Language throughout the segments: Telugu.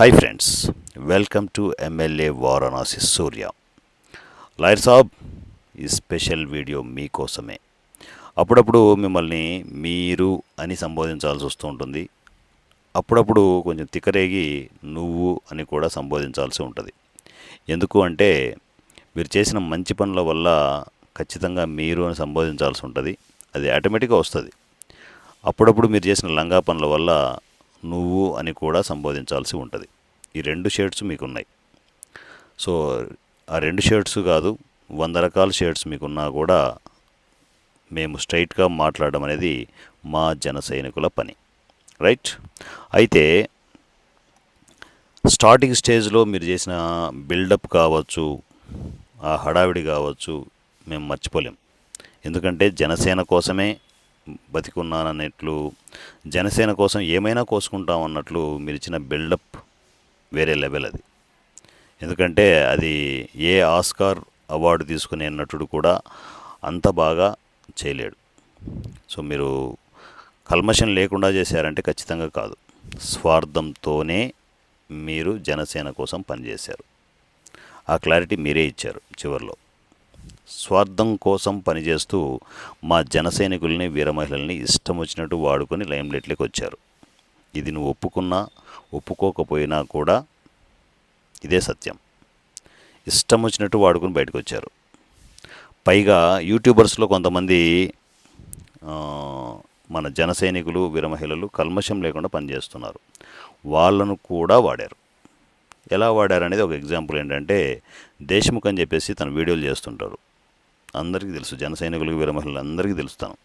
Hi friends welcome to MLA Varanasi Surya lawyer సాబ్ ఈ స్పెషల్ వీడియో మీకోసమే అప్పుడప్పుడు మిమ్మల్ని మీరు అని సంబోధించాల్సి వస్తూ ఉంటుంది. అప్పుడప్పుడు కొంచెం తిక్కరేగి నువ్వు అని కూడా సంబోధించాల్సి ఉంటుంది. ఎందుకు అంటే మీరు చేసిన మంచి పనుల వల్ల ఖచ్చితంగా మీరు అని సంబోధించాల్సి ఉంటుంది. అది ఆటోమేటిక్గా వస్తుంది. అప్పుడప్పుడు మీరు చేసిన లంగా పనుల వల్ల నువ్వు అని కూడా సంబోధించాల్సి ఉంటుంది. ఈ రెండు షేడ్స్ మీకున్నాయి. సో ఆ రెండు షేడ్స్ కాదు వంద రకాల షేడ్స్ మీకున్నా కూడా మేము స్ట్రైట్గా మాట్లాడడం అనేది మా జన సైనికుల పని. రైట్? అయితే స్టార్టింగ్ స్టేజ్లో మీరు చేసిన బిల్డప్ కావచ్చు ఆ హడావిడి కావచ్చు మేము మర్చిపోలేం. ఎందుకంటే జనసేన కోసమే బతికున్నానన్నట్లు జనసేన కోసం ఏమైనా కోసుకుంటాం అన్నట్లు మీరు ఇచ్చిన బిల్డప్ వేరే లెవెల్ అది. ఎందుకంటే అది ఏ ఆస్కార్ అవార్డు తీసుకునే నటుడు కూడా అంత బాగా చేయలేడు. సో మీరు కల్మషం లేకుండా చేశారంటే ఖచ్చితంగా కాదు. స్వార్థంతోనే మీరు జనసేన కోసం పనిచేశారు. ఆ క్లారిటీ మీరే ఇచ్చారు చివరిలో. స్వార్థం కోసం పనిచేస్తూ మా జనసైనికుల్ని వీరమహిళల్ని ఇష్టం వచ్చినట్టు వాడుకొని లైమ్లైట్లోకి వచ్చారు. ఇది నువ్వు ఒప్పుకున్నా ఒప్పుకోకపోయినా కూడా ఇదే సత్యం. ఇష్టం వచ్చినట్టు వాడుకొని బయటకు వచ్చారు. పైగా యూట్యూబర్స్లో కొంతమంది మన జనసైనికులు వీరమహిళలు కల్మషం లేకుండా పనిచేస్తున్నారు. వాళ్ళను కూడా వాడారు. ఎలా వాడారు అనేది ఒక ఎగ్జాంపుల్ ఏంటంటే దేశముఖ్ అని చెప్పేసి తన వీడియోలు చేస్తుంటారు. అందరికీ తెలుసు. జన సైనికులకు వీర మహిళలు అందరికీ తెలుస్తాను.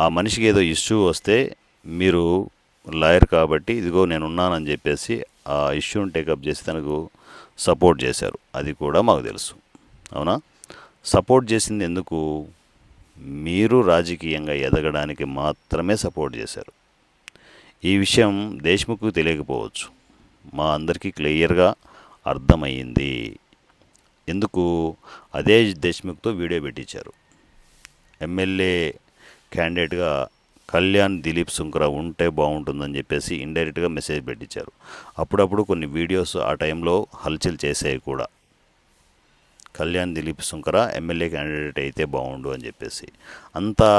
ఆ మనిషికి ఏదో ఇష్యూ వస్తే మీరు లాయర్ కాబట్టి ఇదిగో నేను ఉన్నానని చెప్పేసి ఆ ఇష్యూని టేకప్ చేసి తనకు సపోర్ట్ చేశారు. అది కూడా మాకు తెలుసు. అవునా? సపోర్ట్ చేసింది ఎందుకు? మీరు రాజకీయంగా ఎదగడానికి మాత్రమే సపోర్ట్ చేశారు. ఈ విషయం దేశ్ముఖ్కు తెలియకపోవచ్చు. మా అందరికీ క్లియర్గా అర్థమయ్యింది. ఎందుకు అదే దేశ్ముఖ్తో వీడియో పెట్టించారు. ఎమ్మెల్యే క్యాండిడేట్గా కళ్యాణ్ దిలీప్ సుంకర ఉంటే బాగుంటుందని చెప్పేసి ఇండైరెక్ట్గా మెసేజ్ పెట్టించారు. అప్పుడప్పుడు కొన్ని వీడియోస్ ఆ టైంలో హల్చల్ చేసాయి కూడా. కళ్యాణ్ దిలీప్ సుంకర ఎమ్మెల్యే క్యాండిడేట్ అయితే బాగుండు అని చెప్పేసి. అంతా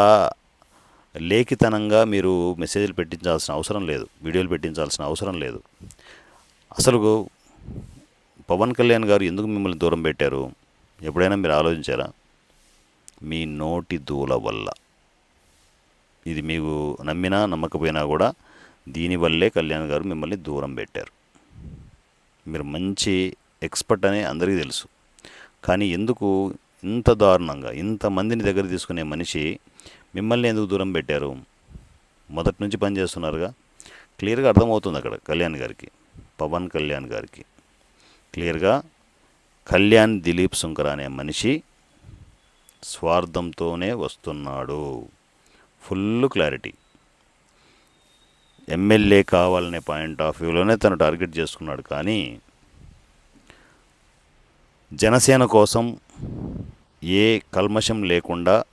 లేఖితనంగా మీరు మెసేజ్లు పెట్టించాల్సిన అవసరం లేదు. వీడియోలు పెట్టించాల్సిన అవసరం లేదు. అసలు పవన్ కళ్యాణ్ గారు ఎందుకు మిమ్మల్ని దూరం పెట్టారు? ఎప్పుడైనా మీరు ఆలోచించారా? మీ నోటి దూల వల్ల. ఇది మీకు నమ్మినా నమ్మకపోయినా కూడా దీనివల్లే కళ్యాణ్ గారు మిమ్మల్ని దూరం పెట్టారు. మీరు మంచి ఎక్స్పర్ట్ అని అందరికీ తెలుసు. కానీ ఎందుకు ఇంత దారుణంగా ఇంతమందిని దగ్గర తీసుకునే మనిషి మిమ్మల్ని ఎందుకు దూరం పెట్టారు? మొదటి నుంచి పనిచేస్తున్నారుగా. క్లియర్గా అర్థమవుతుంది అక్కడ కళ్యాణ్ గారికి పవన్ కళ్యాణ్ గారికి. క్లియర్గా. కళ్యాణ్ దిలీప్ సుంకర అనే మనిషి స్వార్థంతోనే వస్తున్నాడు. Full clarity. ఎమ్మెల్యే కావాలనే పాయింట్ ఆఫ్ వ్యూలోనే తను టార్గెట్ చేసుకున్నాడు కానీ జనసేన కోసం ఏ కల్మషం లేకుండా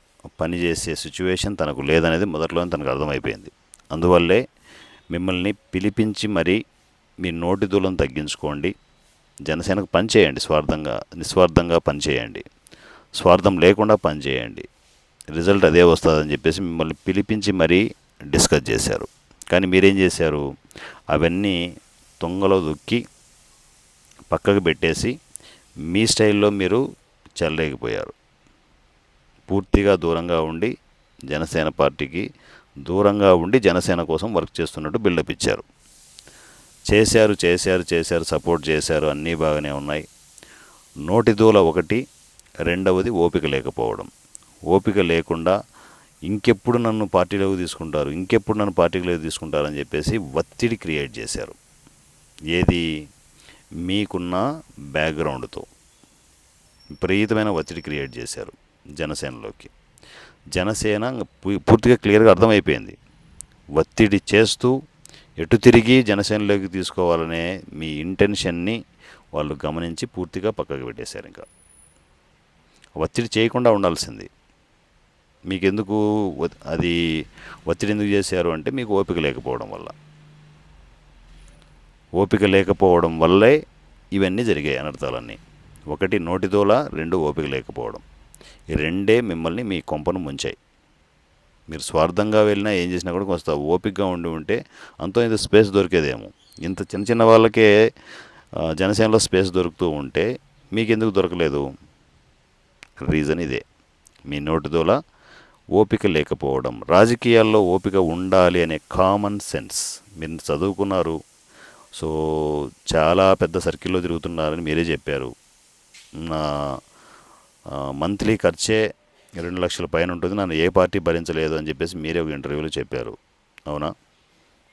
పనిచేసే సిచ్యువేషన్ తనకు లేదనేది మొదట్లోనే తనకు అర్థమైపోయింది. అందువల్లే మిమ్మల్ని పిలిపించి మరీ మీ నోటి దూలం తగ్గించుకోండి. జనసేనకు పనిచేయండి స్వార్థంగా నిస్వార్థంగా పనిచేయండి స్వార్థం లేకుండా పనిచేయండి రిజల్ట్ అదే వస్తుందని చెప్పేసి మిమ్మల్ని పిలిపించి మరీ డిస్కస్ చేశారు. కానీ మీరేం చేశారు? అవన్నీ తొంగలో దొక్కి పక్కకు పెట్టేసి మీ స్టైల్లో మీరు చెల్లలేకపోయారు. పూర్తిగా దూరంగా ఉండి జనసేన పార్టీకి దూరంగా ఉండి జనసేన కోసం వర్క్ చేస్తున్నట్టు బిల్డప్ ఇచ్చారు. చేశారు చేశారు చేశారు సపోర్ట్ చేశారు అన్నీ బాగానే ఉన్నాయి. నోటి దూల ఒకటి రెండవది ఓపిక లేకపోవడం. ఓపిక లేకుండా ఇంకెప్పుడు నన్ను పార్టీలోకి తీసుకుంటారు ఇంకెప్పుడు నన్ను పార్టీలోకి తీసుకుంటారని చెప్పేసి ఒత్తిడి క్రియేట్ చేశారు. ఏది? మీకున్న బ్యాక్గ్రౌండ్తో. విపరీతమైన ఒత్తిడి క్రియేట్ చేశారు జనసేనలోకి. జనసేన పూ- పూర్తిగా క్లియర్గా అర్థమైపోయింది. ఒత్తిడి చేస్తూ ఎటు తిరిగి జనసేనలోకి తీసుకోవాలనే మీ ఇంటెన్షన్ని వాళ్ళు గమనించి పూర్తిగా పక్కకు పెట్టేశారు ఇంకా. ఒత్తిడి చేయకుండా ఉండాల్సింది. మీకెందుకు అది ఒత్తిడి ఎందుకు చేశారు అంటే మీకు ఓపిక లేకపోవడం వల్ల. ఓపిక లేకపోవడం వల్లే ఇవన్నీ జరిగాయి అనర్థాలన్నీ. ఒకటి నోటితోల రెండు ఓపిక లేకపోవడం. ఈ రెండే మిమ్మల్ని మీ కొంపను ముంచాయి. మీరు స్వార్థంగా వెళ్ళినా ఏం చేసినా కూడా కొంత ఓపికగా ఉండి ఉంటే అంతో ఇంత స్పేస్ దొరికేదేమో. ఇంత చిన్న చిన్న వాళ్ళకే జనసేనలో స్పేస్ దొరుకుతూ ఉంటే మీకు ఎందుకు దొరకలేదు? రీజన్ ఇదే. మీ నోటిదోల ఓపిక లేకపోవడం రాజకీయాల్లో ఓపిక ఉండాలి అనే కామన్ సెన్స్ మీరు చదువుకున్నారు సో చాలా పెద్ద సర్కిల్లో తిరుగుతున్నారని మీరే చెప్పారు. నా మంత్లీ ఖర్చే రెండు లక్షల పైన ఉంటుంది. నన్ను ఏ పార్టీ భరించలేదు అని చెప్పేసి మీరే ఒక ఇంటర్వ్యూలో చెప్పారు. అవునా?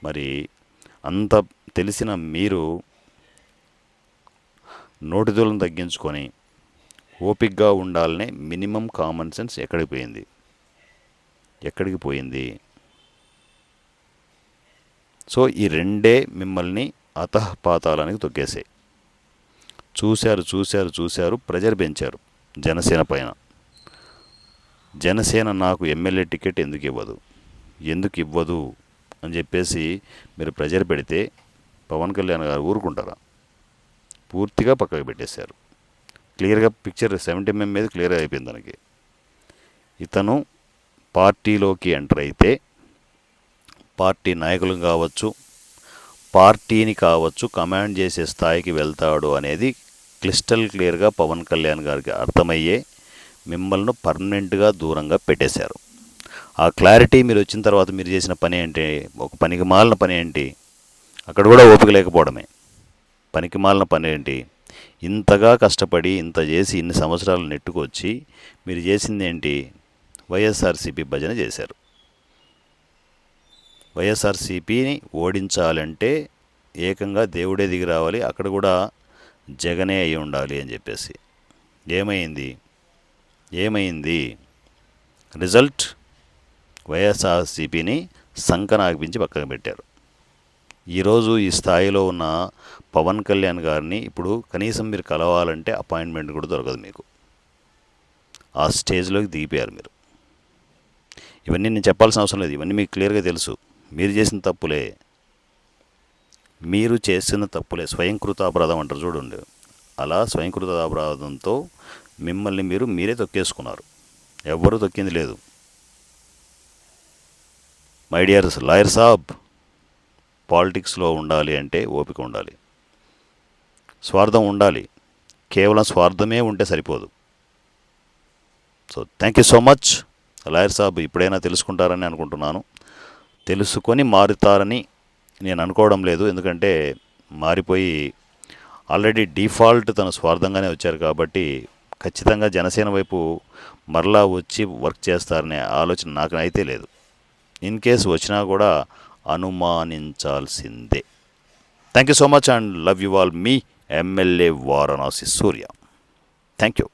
మరి అంత తెలిసిన మీరు నోటిదులను తగ్గించుకొని ఓపిక్గా ఉండాలనే మినిమం కామన్ సెన్స్ ఎక్కడికి పోయింది? ఎక్కడికి పోయింది? సో ఈ రెండే మిమ్మల్ని అతఃపాతాలానికి తొక్కేసాయి. చూశారు చూశారు చూశారు ప్రెజర్ పెంచారు జనసేన పైన. జనసేన నాకు ఎమ్మెల్యే టికెట్ ఎందుకు ఇవ్వదు? ఎందుకు ఇవ్వదు? అని చెప్పేసి మీరు ప్రెజర్ పెడితే పవన్ కళ్యాణ్ గారు ఊరుకుంటారా? పూర్తిగా పక్కకు పెట్టేశారు. క్లియర్గా పిక్చర్ సెవెంటీ ఎంఎం మీద క్లియర్ అయిపోయింది దానికి ఇతను పార్టీలోకి ఎంటర్ అయితే పార్టీ నాయకులు కావచ్చు పార్టీని కావచ్చు కమాండ్ చేసే స్థాయికి వెళ్తాడు అనేది క్లిస్టల్ క్లియర్గా పవన్ కళ్యాణ్ గారికి అర్థమయ్యే మిమ్మల్ని పర్మనెంట్గా దూరంగా పెట్టేశారు. ఆ క్లారిటీ మీరు వచ్చిన తర్వాత మీరు చేసిన పని ఏంటి? ఒక పనికి మాలిన పని ఏంటి? అక్కడ కూడా ఓపిక లేకపోవడమే. పనికి మాలిన పని ఏంటి? ఇంతగా కష్టపడి ఇంత చేసి ఇన్ని సంవత్సరాలు నెట్టుకొచ్చి మీరు చేసింది ఏంటి? వైఎస్ఆర్సీపీ భజన చేశారు. వైఎస్ఆర్సీపీని ఓడించాలంటే ఏకంగా దేవుడే దిగి రావాలి. అక్కడ కూడా జగనే అయి ఉండాలి అని చెప్పేసి. ఏమైంది? ఏమైంది? రిజల్ట్ వైఎస్ఆర్సీపీని సంకనాగిపించి పక్కన పెట్టారు. ఈరోజు ఈ స్థాయిలో ఉన్న పవన్ కళ్యాణ్ గారిని ఇప్పుడు కనీసం మీరు కలవాలంటే అపాయింట్మెంట్ కూడా దొరకదు మీకు. ఆ స్టేజ్లోకి దిగిపోయారు మీరు. ఇవన్నీ నేను చెప్పాల్సిన అవసరం లేదు. ఇవన్నీ మీకు క్లియర్గా తెలుసు. మీరు చేసిన తప్పులే. మీరు చేసిన తప్పులే. స్వయంకృత అపరాధం అంటారు చూడండి. అలా స్వయంకృత అపరాధంతో మిమ్మల్ని మీరు మీరే తొక్కేసుకున్నారు. ఎవ్వరూ తొక్కింది లేదు. మై డియర్స్ లాయర్ సాబ్ పాలిటిక్స్లో ఉండాలి అంటే ఓపిక ఉండాలి. స్వార్థం ఉండాలి. కేవలం స్వార్థమే ఉంటే సరిపోదు. So thank you so much lawyer సాబ్ ఇప్పుడైనా తెలుసుకుంటారని అనుకుంటున్నాను. తెలుసుకొని మారుతారని నేను అనుకోవడం లేదు. ఎందుకంటే మారిపోయి ఆల్రెడీ డిఫాల్ట్ తన స్వార్థంగానే వచ్చారు కాబట్టి ఖచ్చితంగా జనసేన వైపు మరలా వచ్చి వర్క్ చేస్తారనే ఆలోచన నాకు అయితే లేదు. ఇన్ కేస్ వచ్చినా కూడా అనుమానించాల్సిందే. Thank you so much and love you all me MLA Varanasi Surya. Thank you